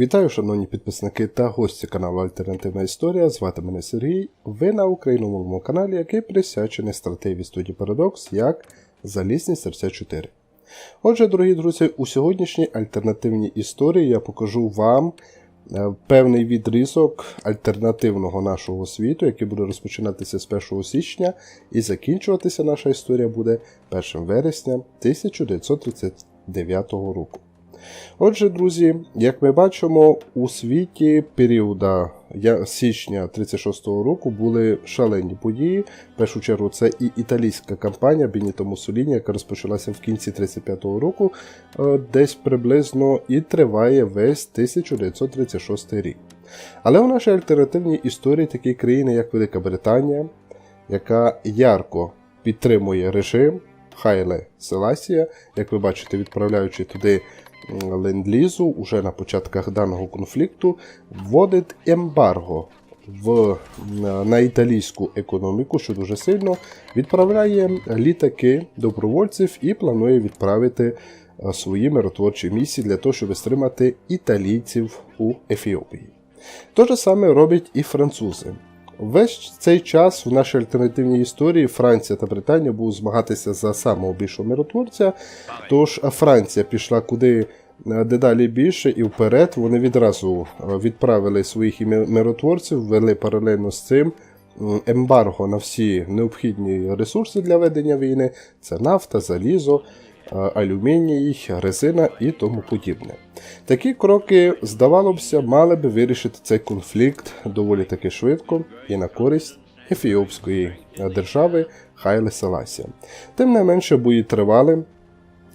Вітаю, шановні підписники та гості каналу Альтернативна Історія. Звати мене Сергій. Ви на україномовному каналі, який присвячений стратегії студії Парадокс як Залізні серця 4. Отже, дорогі друзі, у сьогоднішній альтернативній історії я покажу вам е, певний відрізок альтернативного нашого світу, який буде розпочинатися з 1 січня, і закінчуватися наша історія буде 1 вересня 1939 року. Отже, друзі, як ми бачимо, у світі періода січня 36-го року були шалені події. В першу чергу це і італійська кампанія Беніто Муссоліні, яка розпочалася в кінці 35-го року, е, десь приблизно і триває весь 1936 рік. Але у нашій альтернативній історії такі країни, як Велика Британія, яка ярко підтримує режим Хайле Селасія, як ви бачите, відправляючи туди ленд-лізу уже на початках даного конфлікту, вводить ембарго в, на, італійську економіку, що дуже сильно відправляє літаки добровольців і планує відправити е, свої миротворчі місії для того, щоб стримати італійців у Ефіопії. Те ж саме роблять і французи. Весь цей час в нашій альтернативній історії Франція та Британія будуть змагатися за самого більшого миротворця. Тож Франція пішла куди е, дедалі більше і вперед. Вони відразу е, відправили своїх миротворців, ввели паралельно з цим ембарго на всі необхідні ресурси для ведення війни: це нафта, залізо, алюміній, резина і тому подібне. Такі кроки, здавалося б, мали б вирішити цей конфлікт доволі таки швидко і на користь ефіопської держави Хайле Селасія. Тим не менше, бої тривали.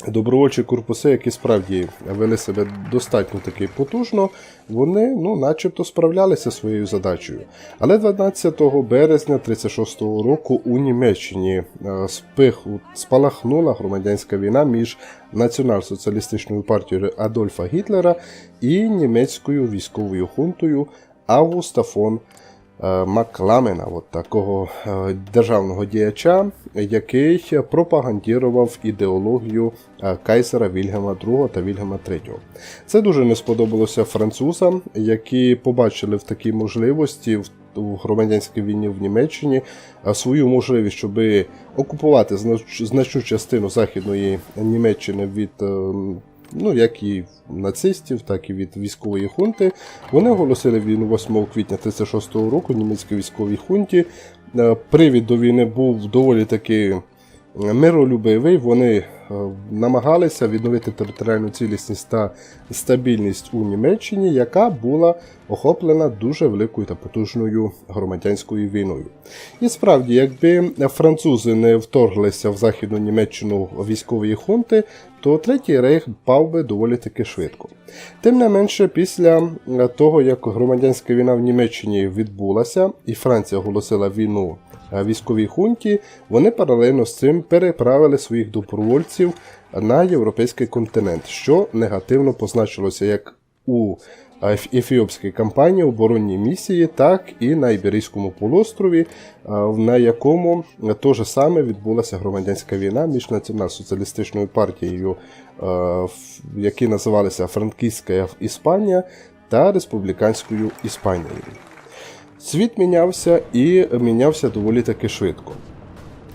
Добровольчі корпуси, які справді вели себе достатньо таки потужно, вони ну, начебто справлялися своєю задачею. Але 12 березня 36-го року у Німеччині е, спиху спалахнула громадянська війна між націонал-соціалістичною партією Адольфа Гітлера і німецькою військовою хунтою Августа фон е, Макламена, от такого е, державного діяча, який пропагандірував ідеологію е, кайзера Вільгема II та Вільгема III. Це дуже не сподобалося французам, які побачили в такій можливості в громадянській війні в Німеччині е, свою можливість, щоб окупувати значну частину західної Німеччини від е, ну, як і нацистів, так і від військової хунти. Вони оголосили війну 8 квітня 36-го року німецькій військовій хунті. Е, Привід до війни був доволі таки миролюбивий. Вони е, намагалися відновити територіальну цілісність та стабільність у Німеччині, яка була охоплена дуже великою та потужною громадянською війною. І справді, якби французи не вторглися в західну Німеччину військової хунти, то третій рейх пав би доволі таки швидко. Тим не менше, після е, того, як громадянська війна в Німеччині відбулася, і Франція оголосила війну е, військовій хунті, вони паралельно з цим переправили своїх добровольців на європейський континент, що негативно позначилося як у ефіопській кампанії оборонній місії, так і на Іберійському полуострові, е, на якому те ж саме відбулася громадянська війна між націонал-соціалістичною партією, е, які називалися Франківська Іспанія та Республіканською Іспанією. Світ мінявся і мінявся доволі таки швидко.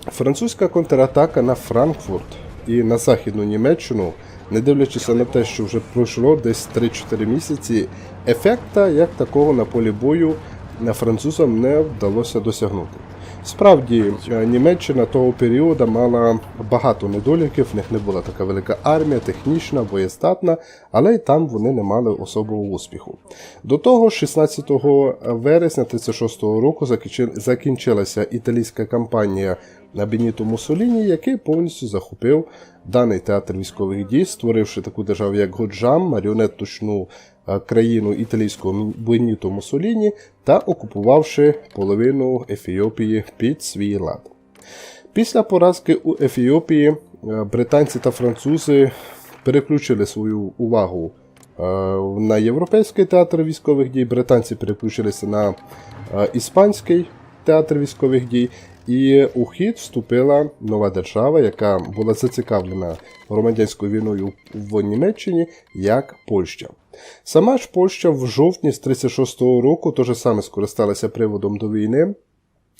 Французька контратака на Франкфурт і на Західну Німеччину, не дивлячись на те, що вже пройшло десь 3-4 місяці, ефекта як такого на полі бою французам не вдалося досягнути. Справді, е, Німеччина того періоду мала багато недоліків, в них не була така велика армія, технічна, боєздатна, але й там вони не мали особого успіху. До того, 16 вересня 36 року закінчилася італійська кампанія на Беніто Муссоліні, який повністю захопив даний театр військових дій, створивши таку державу, як Годжам, маріонеточну країну італійського Беніто Муссоліні та окупувавши половину Ефіопії під свій лад. Після поразки у Ефіопії е, британці та французи переключили свою увагу е, на європейський театр військових дій. Британці переключилися на е, іспанський театр військових дій. І у хід вступила нова держава, яка була зацікавлена громадянською війною в Німеччині, як Польща. Сама ж Польща в жовтні з 36-го року теж саме скористалася приводом до війни.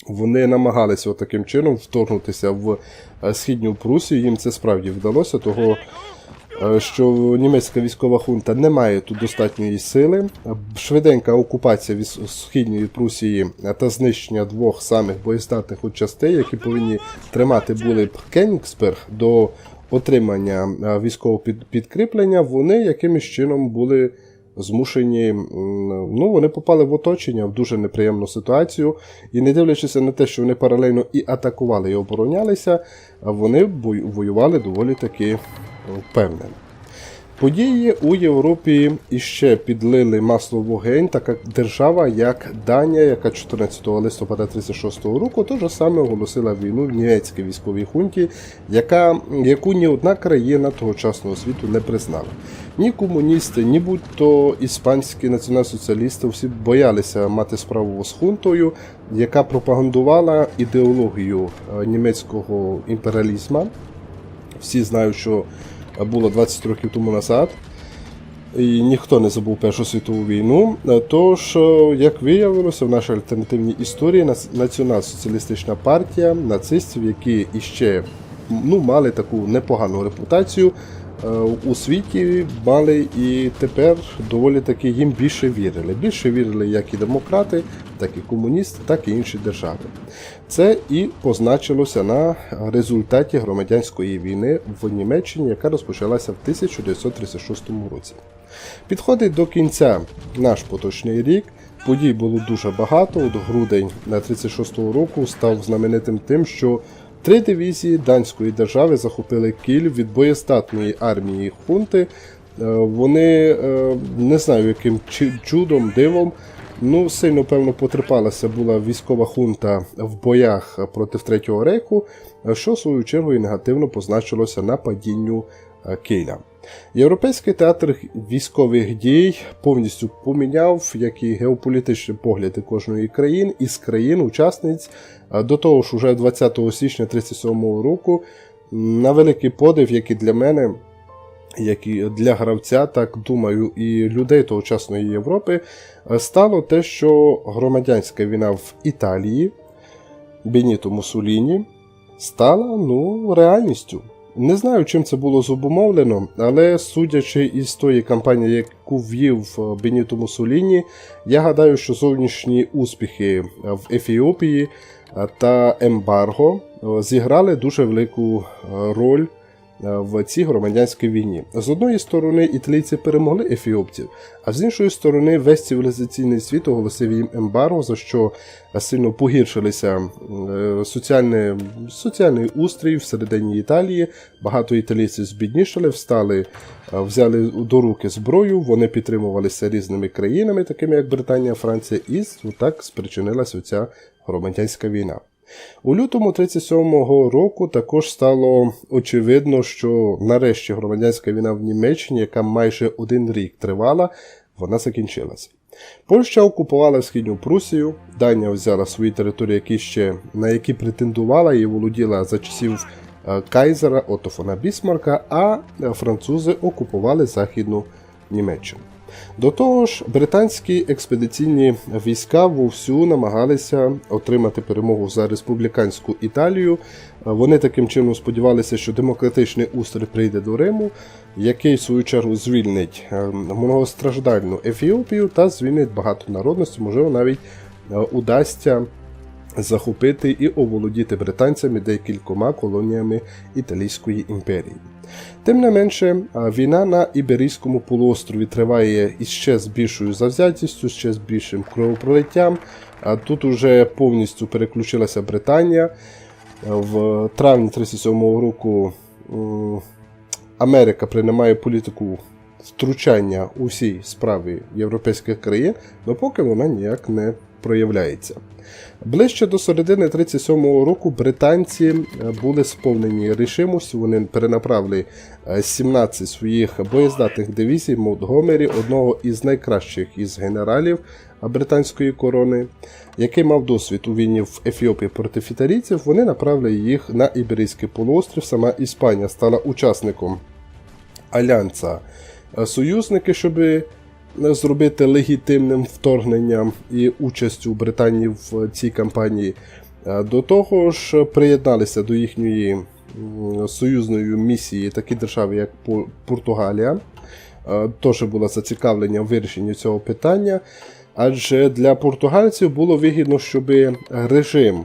Вони намагалися таким чином вторгнутися в е, східню Прусію. Їм це справді вдалося, того що німецька військова хунта не має тут достатньої сили. Е, Швиденька окупація віс- східної Прусії е, та знищення двох самих боєздатних частей, які повинні тримати були б Кенігсберг до отримання е, військового під- підкріплення, вони якимось чином були змушені, ну, вони попали в оточення в дуже неприємну ситуацію. І не дивлячись на те, що вони паралельно і атакували, і оборонялися, вони воювали доволі таки впевнено. Події у Європі іще підлили масло в вогонь, така держава, як Данія, яка 14 листопада 36 року теж саме оголосила війну в німецькій військовій хунті, яка, яку ні одна країна тогочасного світу не признала. Ні комуністи, ні будь-то іспанські націонал-соціалісти всі боялися мати справу з хунтою, яка пропагандувала ідеологію е, німецького імперіалізму. Всі знають, що було 20 років тому назад. І ніхто не забув Першу світову війну. Тож, е, як виявилося, в нашій альтернативній історії націонал-соціалістична партія нацистів, які іще ну, мали таку непогану репутацію е, у світі, мали і тепер доволі таки їм більше вірили. Більше вірили як і демократи, так і комуністи, так і інші держави. Це і позначилося на результаті громадянської війни в Німеччині, яка розпочалася в 1936 році. Підходить до кінця наш поточний рік. Подій було дуже багато. От грудень на 36-го року став знаменитим тим, що три дивізії данської держави захопили Кіль від боєстатної армії хунти. Е, Вони е, не знаю, яким чудом, дивом. Ну, сильно, певно, потерпалася була військова хунта в боях проти Третього рейху, що в свою чергу і негативно позначилося на падінню е, Киля. Європейський театр військових дій повністю поміняв як і геополітичні погляди кожної країни із країн-учасниць. До того ж, уже 20 січня 1937 року, на великий подив, як і для мене, як і для гравця, так думаю, і людей тогочасної Європи, е, стало те, що громадянська війна в Італії Беніто Мусоліні стала ну, реальністю. Не знаю, чим це було зобумовлено, але судячи із тої кампанії, яку ввів е, Беніто Мусоліні, я гадаю, що зовнішні успіхи е, в Ефіопії е, та ембарго зіграли дуже велику роль в цій громадянській війні. З одної сторони, італійці перемогли ефіопців, а з іншої сторони, весь цивілізаційний світ оголосив їм ембарго, за що сильно погіршилися е, соціальний, соціальний устрій всередині Італії. Багато італійців збіднішали, встали, е, взяли до руки зброю, вони підтримувалися різними країнами, такими як Британія, Франція, і так спричинилася ця громадянська війна. У лютому 37-го року також стало очевидно, що нарешті громадянська війна в Німеччині, яка майже один рік тривала, вона закінчилася. Польща окупувала східню Прусію, Данія взяла свої території, які ще, на які претендувала і володіла за часів е, Кайзера Отто фона Бісмарка, а французи окупували Західну Німеччину. До того ж, британські експедиційні війська вовсю намагалися отримати перемогу за республіканську Італію. Вони таким чином сподівалися, що демократичний устрій прийде до Риму, який в свою чергу звільнить е, многостраждальну Ефіопію та звільнить багатонародності, можливо, навіть е, удасться захопити і оволодіти британцями декількома колоніями Італійської імперії. Тим не менше, війна на Іберійському полуострові триває іще з більшою завзятістю, ще з більшим кровопролиттям. А Тут уже повністю переключилася Британія. В травні 37-го року Америка приймає політику втручання у всі справи європейських країн, але поки вона ніяк не проявляється. Ближче до середини 37-го року британці е, були сповнені рішимості. Вони перенаправили е, 17 своїх боєздатних дивізій Монтгомері, одного із найкращих із генералів е, британської корони, який мав досвід у війні в Ефіопії проти фітарійців. Вони направили їх на Іберійський полуострів. Сама Іспанія стала учасником альянса е, союзники, щоб зробити легітимним вторгненням і участю Британії в цій кампанії. До того ж, приєдналися до їхньої союзної місії такі держави, як Португалія. Теж було зацікавлення в вирішенні цього питання. Адже для португальців було вигідно, щоб режим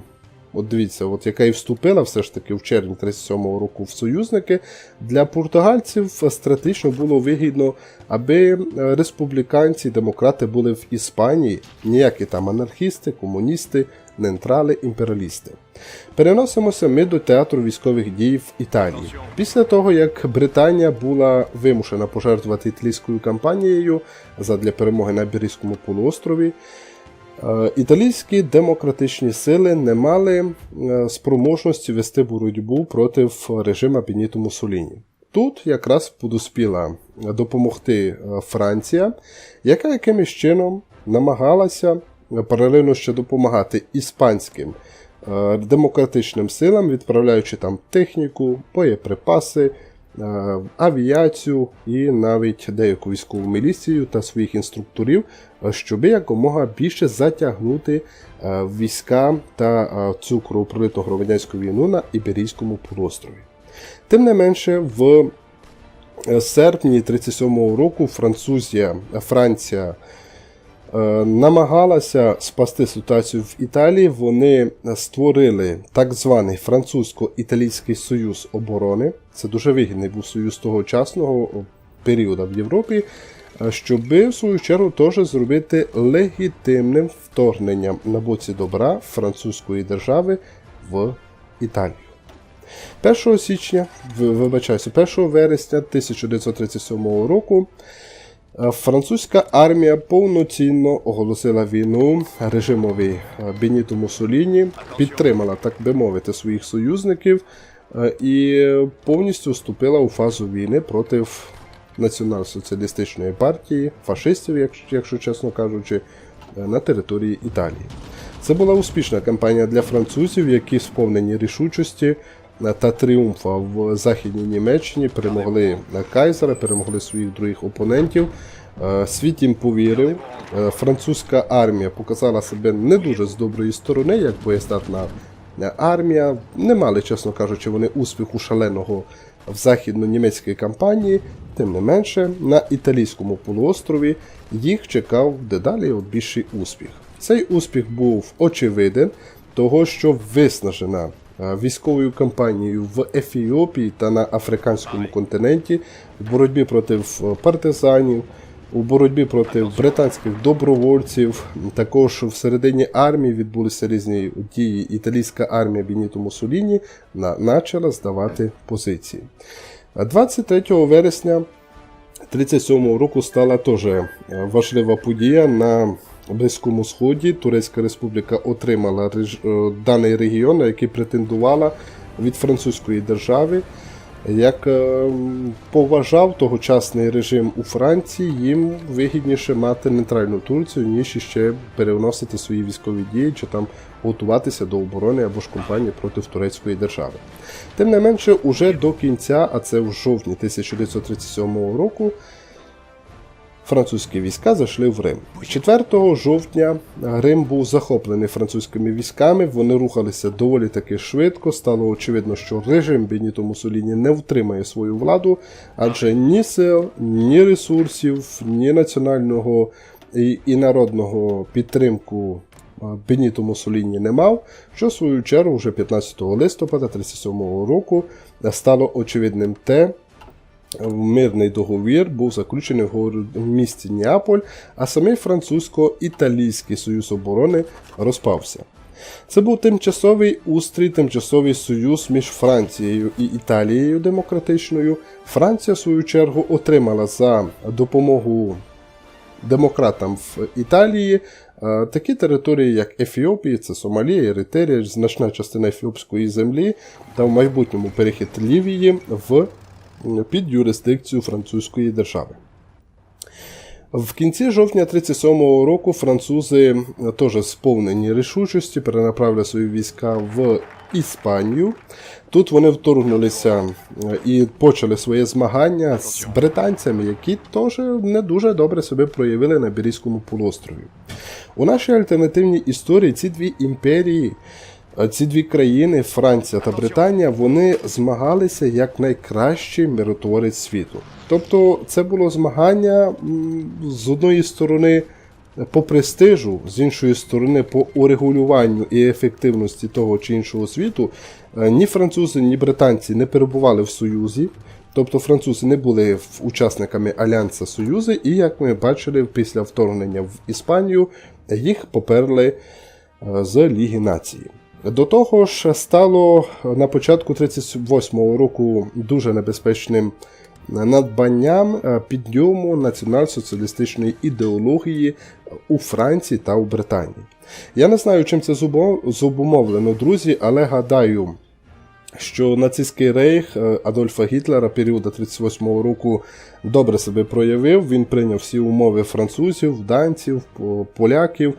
От дивіться, от яка і вступила все ж таки в червні 37-го року в союзники, для португальців стратегічно було вигідно, аби е, республіканці, демократи були в Іспанії, ніякі там анархісти, комуністи, нейтрали, імперіалісти. Переносимося ми до театру військових дій в Італії. Після того, як Британія була вимушена пожертвувати італійською кампанією задля перемоги на Іберійському полуострові, Італійські демократичні сили не мали е, спроможності вести боротьбу проти режиму Беніто Муссоліні. Тут якраз подуспіла допомогти е, Франція, яка якимось чином намагалася е, паралельно ще допомагати іспанським е, демократичним силам, відправляючи там техніку, боєприпаси, е, авіацію і навіть деяку військову міліцію та своїх інструкторів, е, щоб якомога більше затягнути е, війська та е, цю кровопролитну громадянську війну на Іберійському полуострові. Тим не менше, в е, серпні 37-го року Французія, Франція е, намагалася спасти ситуацію в Італії. Вони створили так званий французько-італійський союз оборони. Це дуже вигідний був союз тогочасного періоду в Європі, е, щоб в свою чергу теж зробити легітимним вторгненням на боці добра французької держави в Італію. 1 січня, вибачаюся, 1 вересня 1937 року е, французька армія повноцінно оголосила війну режимові е, Беніто Муссоліні, підтримала, так би мовити, своїх союзників е, і повністю вступила у фазу війни проти націонал-соціалістичної партії, фашистів, якщо, чесно кажучи, е, на території Італії. Це була успішна кампанія для французів, які сповнені рішучості е, та тріумфа в Західній Німеччині перемогли Кайзера, перемогли своїх других опонентів. Е, Світ їм повірив. Е, Французька армія показала себе не дуже з доброї сторони, як боєздатна е, армія. Не мали, чесно кажучи, вони успіху шаленого в західно-німецькій кампанії. Тим не менше, на італійському полуострові їх чекав дедалі більший успіх. Цей успіх був очевиден, того що виснажена військовою кампанією в Ефіопії та на африканському континенті в боротьбі проти е, партизанів, у боротьбі проти британських добровольців. Також всередині армії відбулися різні дії. Італійська армія Беніто Муссоліні почала здавати позиції. 23 вересня 37 року стала теж е, важлива подія на Близькому Сході. Турецька республіка отримала реж- е, даний регіон, який претендувала від французької держави. Як е, поважав тогочасний режим у Франції, їм вигідніше мати нейтральну Турцію, ніж ще переносити свої військові дії чи там готуватися до оборони або ж кампанії проти турецької держави. Тим не менше, уже до кінця, а це в жовтні 1937 року, французькі війська зайшли в Рим. 4 жовтня Рим був захоплений французькими військами. Вони рухалися доволі таки швидко. Стало очевидно, що режим Беніто Муссоліні не втримає свою владу, адже ні сил, ні ресурсів, ні національного і, і народного підтримку Беніто Муссоліні не мав, що в свою чергу вже 15 листопада 1937 року стало очевидним те, Мирний договір був заключений в місті Неаполь, а самий французько-італійський союз оборони розпався. Це був тимчасовий устрій, тимчасовий союз між Францією і Італією демократичною. Франція, в свою чергу, отримала за допомогу демократам в Італії Е, Такі території, як Ефіопія, це Сомалія, Ерітерія, значна частина ефіопської землі та в майбутньому перехід Лівії в під юрисдикцію французької держави. В кінці жовтня 37-го року французи е, теж сповнені рішучості перенаправили свої війська в Іспанію. Тут вони вторгнулися е, і почали своє змагання з британцями, які теж не дуже добре себе проявили на Бірійському полуострові. У нашій альтернативній історії ці дві імперії Ці дві країни, Франція та Британія, вони змагалися як найкращий миротворець світу. Тобто це було змагання з одної сторони по престижу, з іншої сторони, по урегулюванню і ефективності того чи іншого світу. Е, Ні французи, ні британці не перебували в Союзі. Тобто французи не були учасниками Альянса Союзи, і як ми бачили, після вторгнення в Іспанію їх поперли е, з Ліги Нації. До того ж, стало на початку 38-го року дуже небезпечним надбанням е, підйому націонал-соціалістичної ідеології у Франції та у Британії. Я не знаю, чим це зубо- зубумовлено, друзі, але гадаю, що нацистський рейх е, Адольфа Гітлера періоду 38-го року добре себе проявив. Він прийняв всі умови французів, данців, поляків.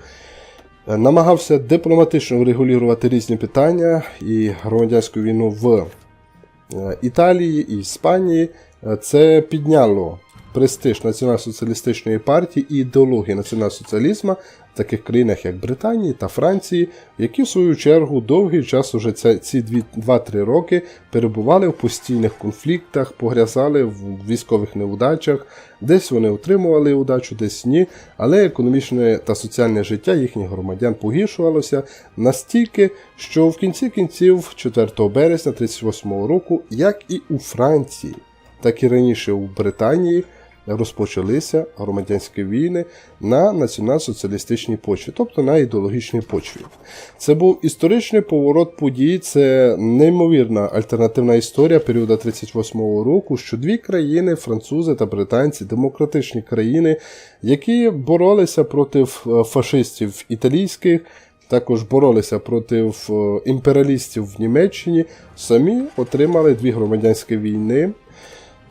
Е, Намагався дипломатично врегулювати різні питання і громадянську війну в е, Італії і Іспанії. Е, Це підняло престиж націонал-соціалістичної партії і ідеології націонал-соціалізму таких країнах, як Британії та Франції, які в свою чергу довгий час уже ці 2-3 роки перебували в постійних конфліктах, погрязали в військових неудачах, десь вони отримували удачу, десь ні, але економічне та соціальне життя їхніх громадян погіршувалося настільки, що в кінці кінців 4 березня 1938 року, як і у Франції, так і раніше у Британії розпочалися громадянські війни на націонал-соціалістичній почві, тобто на ідеологічній почві. Це був історичний поворот подій, це неймовірна альтернативна історія періоду 38-го року, що дві країни, французи та британці, демократичні країни, які боролися проти е, фашистів італійських. Також боролися проти е, імперіалістів в Німеччині, самі отримали дві громадянські війни.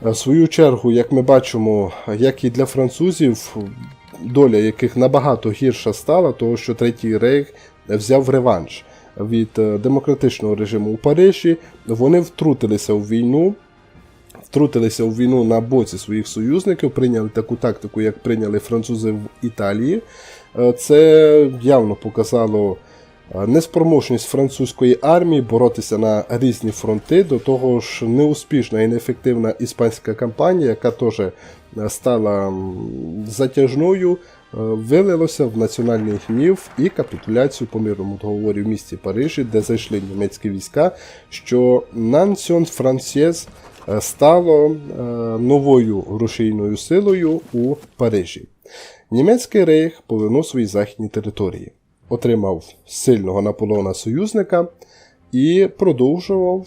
Е, В свою чергу, як ми бачимо, як і для французів, доля яких набагато гірша стала, того що Третій рейх взяв реванш від е, демократичного режиму у Парижі. Вони втрутилися в війну, втрутилися в війну на боці своїх союзників, прийняли таку тактику, як прийняли французи в Італії. Е, Це явно показало е, неспроможність французької армії боротися на різні фронти. До того ж, неуспішна і неефективна іспанська кампанія, яка теж е, стала затяжною, е, вилилося в національний гнів і капітуляцію по мирному договорі в місті Парижі, де зайшли німецькі війська, що Нансьон Франсьєз е, стало новою рушійною силою у Парижі. Німецький рейх повернув свої західні території, отримав сильного Наполеона союзника і продовжував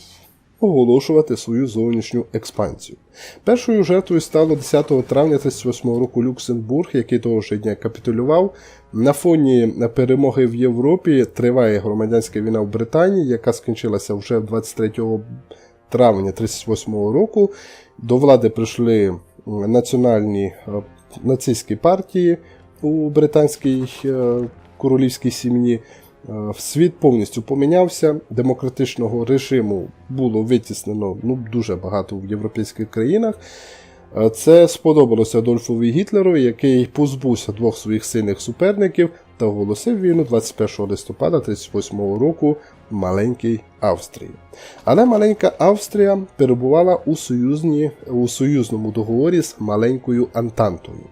оголошувати свою зовнішню експансію. Першою жертвою стало 10 травня 1938 року Люксембург, який того ж дня капітулював. На фоні перемоги в Європі триває громадянська війна в Британії, яка скінчилася вже 23 травня 1938 року. До влади прийшли національні е, нацистські партії у британській е, королівській сім'ї. Е, Світ повністю помінявся. Демократичного режиму було витіснено ну, дуже багато в європейських країнах. Е, Це сподобалося Адольфові Гітлеру, який позбувся двох своїх сильних суперників та оголосив війну 21 листопада 1938 року маленькій Австрії. Але маленька Австрія перебувала у, союзні, у союзному договорі з маленькою Антантою.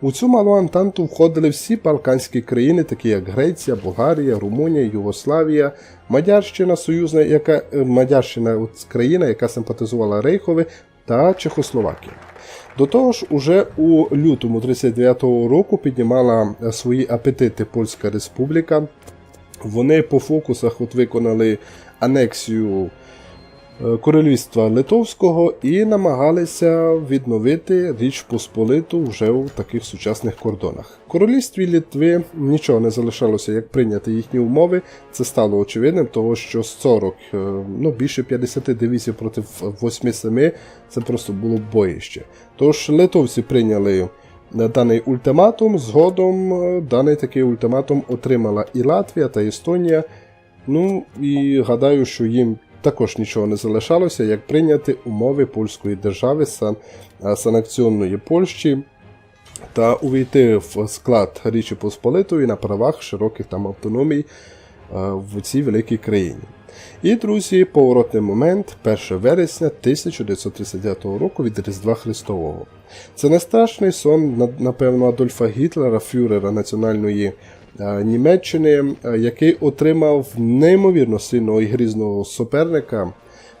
У цю малу Антанту входили всі балканські країни, такі як Греція, Болгарія, Румунія, Югославія, Мадярщина, союзна, яка е, Мадярщина от країна, яка симпатизувала Рейхові, та Чехословакія. До того ж, уже у лютому 39-го року піднімала е, свої апетити Польська Республіка. Вони по фокусах от виконали анексію королівства Литовського і намагалися відновити Річ Посполиту вже у таких сучасних кордонах. Королівстві Литви нічого не залишалося, як прийняти їхні умови. Це стало очевидним, того що з 40, е, ну більше 50 дивізій проти 8-7 це просто було боїще. Тож литовці прийняли на даний ультиматум. Згодом е, даний такий ультиматум отримала і Латвія та Естонія. Ну і гадаю, що їм також нічого не залишалося, як прийняти умови польської держави сан- е, санкціонної Польщі та увійти в склад Річі Посполитої на правах широких там автономій е, в цій великій країні. І, друзі, поворотний момент 1 вересня 1939 року від Різдва Христового. Це не страшний сон, напевно, Адольфа Гітлера, фюрера національної Німеччини, е, який отримав неймовірно сильного і грізного суперника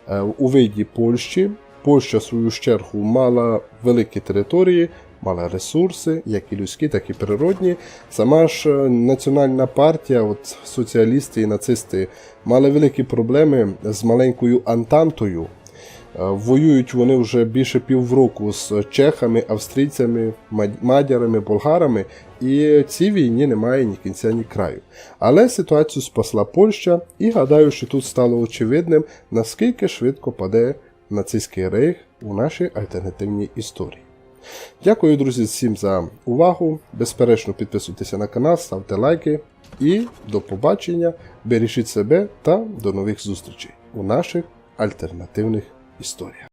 е, у виді Польщі. Польща, в свою чергу, мала великі території, мала ресурси, як і людські, так і природні. Сама ж е, національна партія, от соціалісти і нацисти, мали великі проблеми з маленькою Антантою. Е, Воюють вони вже більше півроку з чехами, австрійцями, мадярами, болгарами, і цій війні немає ні кінця, ні краю. Але ситуацію спасла Польща, і гадаю, що тут стало очевидним, наскільки швидко паде нацистський рейх у нашій альтернативній історії. Дякую, друзі, всім за увагу. Безперечно, підписуйтеся на канал, ставте лайки і до побачення. Бережіть себе та до нових зустрічей у наших альтернативних історіях.